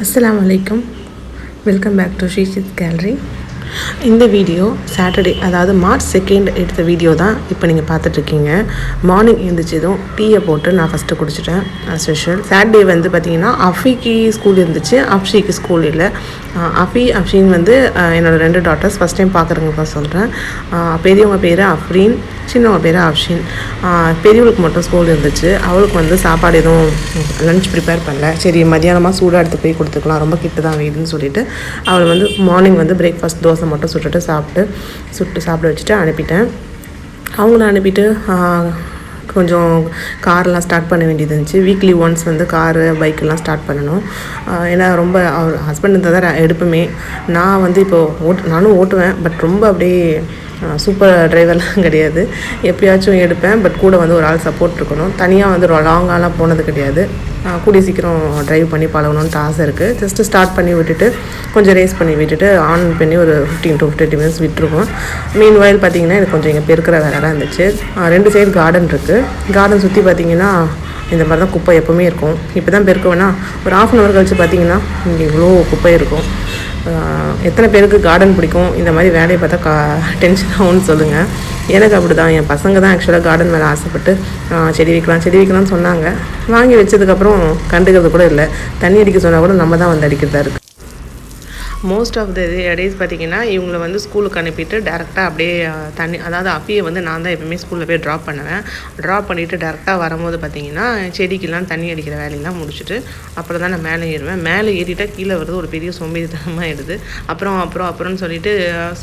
അസ്സാം വലൈക്കും welcome back to ഷീഷിത് ഗാലറി இந்த வீடியோ சாட்டர்டே அதாவது மார்ச் செகண்ட் எடுத்த வீடியோ தான் இப்போ நீங்கள் பார்த்துட்ருக்கீங்க. மார்னிங் எழுந்திரிச்சதும் டீயை போட்டு நான் ஃபஸ்ட்டு குடிச்சிட்டேன். ஸ்பெஷல் சாட்டர்டே வந்து பார்த்தீங்கன்னா அஃபிக்கு ஸ்கூல் இருந்துச்சு. அப்ஷிக்கு ஸ்கூல் இல்லை. அஃபி அப்ஷின் வந்து என்னோடய ரெண்டு டாட்டர்ஸ் ஃபஸ்ட் டைம் பார்க்குறவங்க தான் சொல்கிறேன் பெரியவங்க பேர் அஃப்ரீன் சின்னவங்க பேர் அப்ஷின் பெரியவளுக்கு மட்டும் ஸ்கூல் இருந்துச்சு. அவளுக்கு வந்து சாப்பாடு எதுவும் லன்ச் ப்ரிப்பேர் பண்ணல. சரி மதியானமாக சூடாக எடுத்து போய் கொடுத்துக்கலாம். ரொம்ப கிட்ட தான் வீடுன்னு சொல்லிட்டு அவள் வந்து மார்னிங் வந்து பிரேக்ஃபாஸ்ட் தோசை மட்டும் சுட்டுட்டு சாப்பிட்டு சுட்டு சாப்பிட வச்சுட்டு அனுப்பிட்டேன். அவங்கள அனுப்பிட்டு கொஞ்சம் கார்லாம் ஸ்டார்ட் பண்ண வேண்டியது இருந்துச்சு. வீக்லி ஒன்ஸ் வந்து காரு பைக்கெல்லாம் ஸ்டார்ட் பண்ணணும். ஏன்னா ரொம்ப அவர் ஹஸ்பண்ட் இருந்தால் தான் எடுப்புமே. நான் வந்து இப்போது ஓட் நானும் ஓட்டுவேன் பட் ரொம்ப அப்படியே சூப்பர் டிரைவர்லாம் கிடையாது. எப்படியாச்சும் எடுப்பேன் பட் கூட வந்து ஒரு ஆள் சப்போர்ட் இருக்கணும். தனியாக வந்து லாங்காலாம் போனது கிடையாது. கூடிய சீக்கிரம் டிரைவ் பண்ணி பழகணுன்ட்டு ஆசை இருக்குது ஜஸ்ட்டு ஸ்டார்ட் பண்ணி விட்டுட்டு கொஞ்சம் ரேஸ் பண்ணி விட்டுட்டு ஆன் பண்ணி ஒரு ஃபிஃப்டீன் டு ஃபிஃப்டி மினிட்ஸ் விட்டுருவோம். மீன் வயல் பார்த்தீங்கன்னா எனக்கு கொஞ்சம் இங்கே பெருக்கிற வேலைலாம் இருந்துச்சு. ரெண்டு சைடு கார்டன் இருக்குது கார்டன் சுற்றி பார்த்தீங்கன்னா இந்த மாதிரி தான் குப்பை எப்போவுமே இருக்கும். இப்போ தான் பெருக்குவேன்னா ஒரு ஆஃப் அன் ஹவர் கழிச்சு பார்த்தீங்கன்னா இங்கே இவ்வளோ குப்பை இருக்கும். எத்தனை பேருக்கு கார்டன் பிடிக்கும்? இந்த மாதிரி வேலையை பார்த்தா கா டென்ஷன் ஆகும்னு சொல்லுங்கள் எனக்கு அப்படி தான் என் பசங்க தான் ஆக்சுவலாக கார்டன் மேலே ஆசைப்பட்டு செடி வைக்கலாம் செடி வைக்கலாம்னு சொன்னாங்க. வாங்கி வச்சதுக்கப்புறம் கண்டுக்கிறது கூட இல்லை. தண்ணி அடிக்க சொன்னால் கூட நம்ம தான் வந்து அடிக்கிறதா இருக்குது மோஸ்ட் ஆஃப் த டேஸ் பார்த்தீங்கன்னா இவங்கள வந்து ஸ்கூலுக்கு அனுப்பிட்டு டேரெக்டாக அப்படியே தண்ணி அதாவது அப்பியை வந்து நான் தான் எப்பவுமே ஸ்கூலில் போய் ட்ராப் பண்ணுவேன். ட்ராப் பண்ணிவிட்டு டேரெக்டாக வரும்போது பார்த்தீங்கன்னா செடிக்கெல்லாம் தண்ணி அடிக்கிற வேலையெல்லாம் முடிச்சுட்டு அப்புறம் தான் நான் மேலே ஏறுவேன். மேலே ஏறிட்டால் கீழே வருது ஒரு பெரிய சோம்பேறித்தனமாக ஆயிடுது. அப்புறம் அப்புறம் அப்புறம்னு சொல்லிட்டு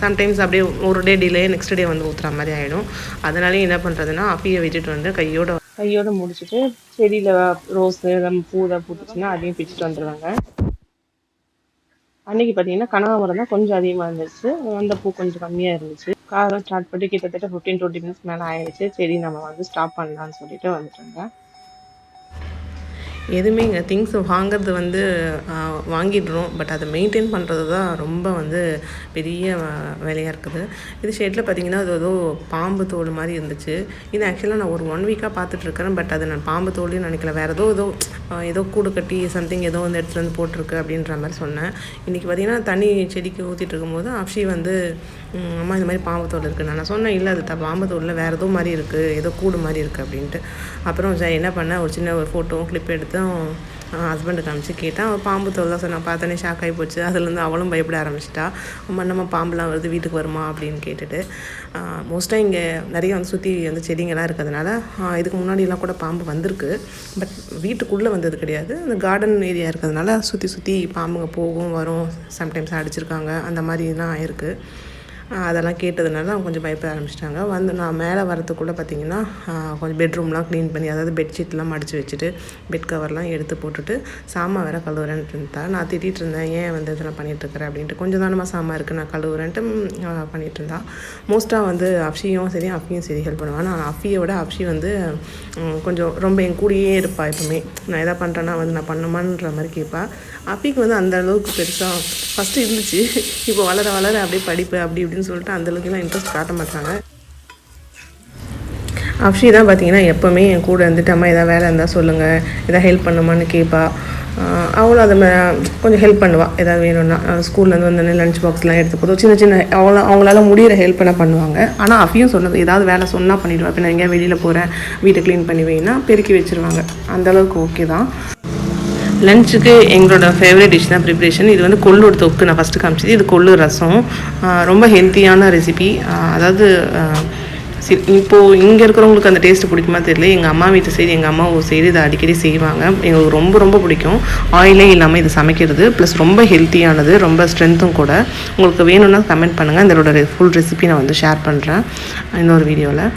சம்டைம்ஸ் அப்படியே ஒரு டே டிலே நெக்ஸ்ட் டே வந்து ஊற்றுற மாதிரி ஆகிடும் அதனாலே என்ன பண்ணுறதுன்னா அப்பியை விட்டுட்டு வந்து கையோட கையோட முடிச்சுட்டு செடியில் ரோஸு பூ தான் பூத்துச்சுன்னா அதையும் பிச்சுட்டு வந்துடுவாங்க அன்னைக்கு பார்த்தீங்கன்னா கனகாமரம் தான் கொஞ்சம் அதிகமாக இருந்துச்சு. அந்த பூ கொஞ்சம் கம்மியாக இருந்துச்சு. காரம் ஸ்டார்ட் பண்ணி கிட்டத்தட்ட ஃபிஃப்டீன் டுவெண்ட்டி மினிட்ஸ் மேலே ஆயிடுச்சு சரி நம்ம வந்து ஸ்டாப் பண்ணலாம்னு சொல்லிட்டு வந்துட்டோங்க எதுவுமே இங்கே திங்ஸ் வாங்குறது வந்து வாங்கிடுறோம். பட் அதை மெயின்டைன் பண்ணுறது தான் ரொம்ப வந்து பெரிய வேலையாக இருக்குது. இது ஷேட்டில் பார்த்தீங்கன்னா அது ஏதோ பாம்பு தோல் மாதிரி இருந்துச்சு. இது ஆக்சுவலாக நான் ஒரு ஒன் வீக்காக பார்த்துட்ருக்கிறேன் பட் அது நான் பாம்பு தோல்னு நினைக்கல. வேறு ஏதோ ஏதோ ஏதோ கூடு கட்டி சம்திங் ஏதோ வந்து எடுத்துகிட்டு வந்து போட்டிருக்கு அப்படின்ற மாதிரி சொன்னேன். இன்றைக்கி பார்த்தீங்கன்னா தண்ணி செடிக்கு ஊற்றிட்டு இருக்கும்போது அப்ஷி வந்து அம்மா இந்த மாதிரி பாம்பு தோல் இருக்குது நான் சொன்னேன் இல்லை அது த பாம்பு தோலில் வேறு ஏதோ மாதிரி இருக்குது ஏதோ கூடு மாதிரி இருக்குது அப்படின்ட்டு. அப்புறம் என்ன பண்ணேன்? ஒரு சின்ன ஒரு ஃபோட்டோ கிளிப் எடுத்து ஹஸ்பண்டு காமிச்சு கேட்டேன். அவள் பாம்பு தோல் தான் சொன்னான். பார்த்தோன்னே ஷாக் ஆகி போச்சு. அதுலேருந்து அவளும் பயப்பட ஆரம்பிச்சிட்டா. அம்மா நம்ம பாம்புலாம் வருது வீட்டுக்கு வருமா அப்படின்னு கேட்டுட்டு. மோஸ்ட்டாக இங்கே நிறைய வந்து சுற்றி வந்து செடிங்கெல்லாம் இருக்கிறதுனால இதுக்கு முன்னாடியெல்லாம் கூட பாம்பு வந்திருக்கு. பட் வீட்டுக்குள்ளே வந்தது கிடையாது. அந்த கார்டன் ஏரியா இருக்கிறதுனால சுற்றி சுற்றி பாம்புங்க போகும் வரும். சம்டைம்ஸ் அடிச்சிருக்காங்க. அந்த மாதிரிலாம் இருக்குது அதெல்லாம் கேட்டதுனால அவங்க கொஞ்சம் பயப்பட ஆரம்பிச்சிட்டாங்க. வந்து நான் மேலே வரதுக்குள்ளே பார்த்தீங்கன்னா கொஞ்சம் பெட்ரூம்லாம் க்ளீன் பண்ணி அதாவது பெட்ஷீட்லாம் மடித்து வச்சுட்டு பெட் கவர்லாம் எடுத்து போட்டுட்டு சாமான் வேற கழுவுறேன்ட்டு இருந்தா நான் திட்டிகிட்டு இருந்தேன் ஏன் வந்து இதெல்லாம் பண்ணிட்டு அப்படின்ட்டு. கொஞ்சம் தானமாக சாமான் இருக்குது நான் கழுவுறேன்ட்டு பண்ணிகிட்டு இருந்தா. மோஸ்ட்டாக வந்து அப்ஷியும் சரி அஃபியும் சரி ஹெல்ப் பண்ணுவான் நான் அஃபியோட விட அப்ஷி வந்து கொஞ்சம் ரொம்ப என் கூடயே இருப்பாள் எப்பவுமே. நான் எதாவது பண்ணுறேன்னா வந்து நான் பண்ணுமான்ற மாதிரி கேட்பா அப்பிக்கு வந்து அந்த அளவுக்கு பெருசாக ஃபஸ்ட்டு இருந்துச்சு. இப்போ வளர வளர அப்படியே படிப்பு அப்படி இப்படி அப்படின்னு சொல்லிட்டு அந்தளவுக்குலாம் இன்ட்ரெஸ்ட் காட்ட மாட்டாங்க. அப்ஷி தான் பார்த்தீங்கன்னா எப்போவுமே என் கூட இருந்துட்டு அம்மா எதாவது வேலை இருந்தால் சொல்லுங்கள் எதாவது ஹெல்ப் பண்ணுமான்னு கேட்பா அவளும் அதை கொஞ்சம் ஹெல்ப் பண்ணுவாள் எதாவது வேணும்னா. ஸ்கூல்லேருந்து வந்தோடனே லஞ்ச் பாக்ஸ்லாம் எடுத்து போதும் சின்ன சின்ன அவங்கள அவங்களால முடியிற ஹெல்ப் பண்ண பண்ணுவாங்க. ஆனால் அஃபியும் சொன்னது ஏதாவது வேலை சொன்னால் பண்ணிவிடுவா இப்போ நான் எங்கேயா வெளியில் போகிறேன் வீட்டை க்ளீன் பண்ணி வைனா பெருக்கி வச்சிருவாங்க. அந்த அளவுக்கு ஓகே தான். லஞ்சுக்கு எங்களோட ஃபேவரட் டிஷ் தான் ப்ரிப்ரேஷன் இது வந்து கொள்ளூர் தொக்கு நான் ஃபஸ்ட்டு காமிச்சது. இது கொள்ளூர் ரசம். ரொம்ப ஹெல்த்தியான ரெசிபி அதாவது சி- இப்போது இங்கே இருக்கிறவங்களுக்கு அந்த டேஸ்ட் பிடிக்குமா தெரியல. எங்கள் அம்மா வீட்டு சைடு எங்கள் அம்மா ஊர் சைடு இதை அடிக்கடி செய்வாங்க. எங்களுக்கு ரொம்ப ரொம்ப பிடிக்கும். ஆயிலே இல்லாமல் இது சமைக்கிறது ப்ளஸ் ரொம்ப ஹெல்த்தியானது ரொம்ப ஸ்ட்ரென்த்தும் கூட. உங்களுக்கு வேணும்னா கமெண்ட் பண்ணுங்கள் இதோட ஃபுல் ரெசிபி நான் வந்து ஷேர் பண்ணுறேன் இன்னொரு வீடியோவில்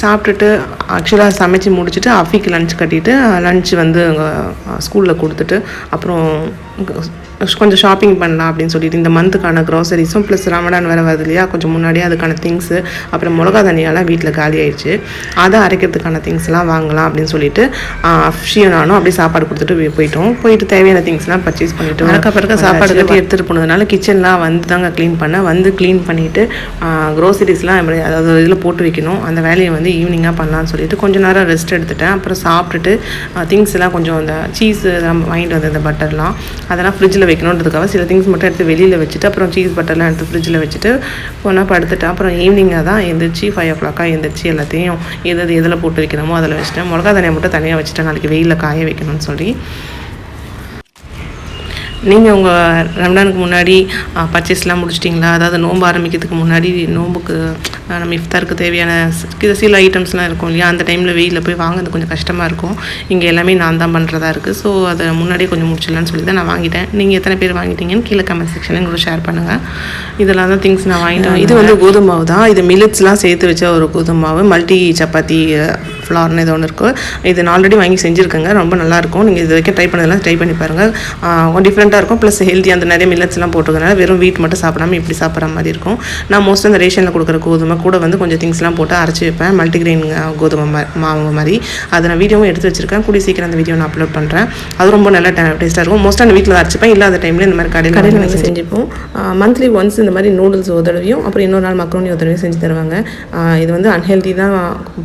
சாப்பிட்டுட்டு ஆக்சுவலாக சமைச்சு முடிச்சுட்டு அஃபிக்கு லஞ்ச் கட்டிட்டு லஞ்ச் வந்து அங்கே ஸ்கூலில் கொடுத்துட்டு அப்புறம் கொஞ்சம் ஷாப்பிங் பண்ணலாம் அப்படின்னு சொல்லிட்டு இந்த மந்த்துக்கான க்ராசரிஸும் ப்ளஸ் ரமடான் வேறு வருது இல்லையா? கொஞ்சம் முன்னாடியே அதுக்கான திங்ஸு அப்புறம் மிளகா தனியாலாம் வீட்டில் காலி ஆயிடுச்சு. அதை அரைக்கிறதுக்கான திங்ஸ்லாம் வாங்கலாம் அப்படின்னு சொல்லிட்டு அஃப்ஷியும் நானும் அப்படியே சாப்பாடு கொடுத்துட்டு போய்- போயிட்டோம். போயிட்டு தேவையான திங்ஸ்லாம் பர்ச்சேஸ் பண்ணிட்டு அறக்க பிறக்க சாப்பாடு கட்டி எடுத்துகிட்டு போனதுனால கிச்சன்லாம் வந்து தாங்க க்ளீன் பண்ணேன் வந்து க்ளீன் பண்ணிவிட்டு க்ரோசரிஸ்லாம் அதாவது இதில் போட்டு வைக்கணும். அந்த வேலையை வந்து ஈவினிங்காக பண்ணலாம்னு சொல்லிட்டு கொஞ்சம் நேரம் ரெஸ்ட் எடுத்துட்டேன். அப்புறம் சாப்பிட்டுட்டு திங்ஸ் எல்லாம் கொஞ்சம் அந்த சீஸ் வாங்கிட்டு வந்த இந்த பட்டர்லாம் அதெல்லாம் ஃப்ரிட்ஜில் வைக்கணுன்றதுக்காக சில திங்ஸ் மட்டும் எடுத்து வெளியில் வச்சுட்டு அப்புறம் சீஸ் பட்டர்லாம் எடுத்து ஃப்ரிட்ஜில் வச்சுட்டு ஒன்றா படுத்துட்டேன் அப்புறம் ஈவினிங்காக தான் எழுந்திரிச்சி ஃபைவ் ஓ கிளாக்காக எழுந்திரிச்சி எல்லாத்தையும் எது எது எதில் போட்டு வைக்கணுமோ அதில் வச்சுட்டேன் மிளகா தனியாக மட்டும் தனியாக வச்சுட்டேன் நாளைக்கு வெயிலில் காய வைக்கணும்னு சொல்லி நீங்கள் உங்கள் ரம்டானுக்கு முன்னாடி பர்ச்சேஸ்லாம் முடிச்சிட்டிங்களா? அதாவது நோன்பு ஆரம்பிக்கிறதுக்கு முன்னாடி நோன்புக்கு அஹ், நம்ம இஃப்தாருக்கு தேவையான சில ஐட்டம்ஸ்லாம் இருக்கும் இல்லையா? அந்த டைமில் வெயிலில் போய் வாங்குறது கொஞ்சம் கஷ்டமாக இருக்கும். இங்கே எல்லாமே நான் தான் பண்ணுறதா இருக்குது ஸோ அதை முன்னாடியே கொஞ்சம் முடிச்சிடலான்னு சொல்லி தான் நான் வாங்கிட்டேன். நீங்கள் எத்தனை பேர் வாங்கிட்டீங்கன்னு கீழே கமெண்ட் செக்ஷனில் எங்களுக்கு ஷேர் பண்ணுங்கள் இதெல்லாம் தான் திங்ஸ் நான் வாங்கிட்டேன் இது வந்து கோதுமை மாவு தான். இது மில்லட்ஸ்லாம் சேர்த்து வச்ச ஒரு கோதுமை மாவு மல்டி சப்பாத்தி ஃப்ளார்னு இது ஒன்று இருக்கும் இது நான் ஆல்ரெடி வாங்கி செஞ்சுருக்கேங்க. ரொம்ப நல்லாயிருக்கும். நீங்கள் இது வரைக்கும் ட்ரை பண்ணதெல்லாம் ட்ரை பண்ணி பாருங்கள் டிஃப்ரெண்ட்டாக இருக்கும். ப்ளஸ் ஹெல்த்தி அந்த நிறைய மில்லட்ஸ்லாம் போட்டுருக்கனால வெறும் வீட் மட்டும் சாப்பிடாம இப்படி சாப்பிட்ற மாதிரி இருக்கும். நான் மோஸ்ட்டாக அந்த ரேஷனில் கொடுக்குற கோதுமை கூட வந்து கொஞ்சம் திங்ஸ்லாம் போட்டு அரைச்சி வைப்பேன். மல்டிகிரெயின் கோதுமை மாவு மாதிரி. அதை நான் வீடியோவும் எடுத்து வச்சிருக்கேன். கூடிய சீக்கிரம் அந்த வீடியோ நான் அப்லோட் பண்ணுறேன் அது ரொம்ப நல்ல டேஸ்ட்டாக இருக்கும். மோஸ்ட்டாக நான் வீட்டில் அரைச்சிப்பேன். இல்லாத டைமில் இந்த மாதிரி கடையில் கடையில் நாங்கள் செஞ்சுப்போம். மந்த்லி ஒன்ஸ் இந்த மாதிரி நூடுல்ஸ் ஒரு தடவையும் அப்புறம் இன்னொரு நாள் மக்ரோனி ஒரு தடவையும் செஞ்சு தருவாங்க. இது வந்து அன்ஹெல்தி தான்.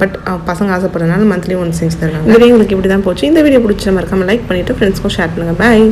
பட் பசங்க ஆசைப்படுறதுனால மந்த்லி ஒன்ஸ் செஞ்சு தருவாங்க இந்த வீடியோ உங்களுக்கு இப்படி தான் போச்சு. இந்த வீடியோ பிடிச்ச மறக்காம லைக் பண்ணிவிட்டு ஃப்ரெண்ட்ஸ்க்கும் ஷேர் பண்ணுங்கள் பாய்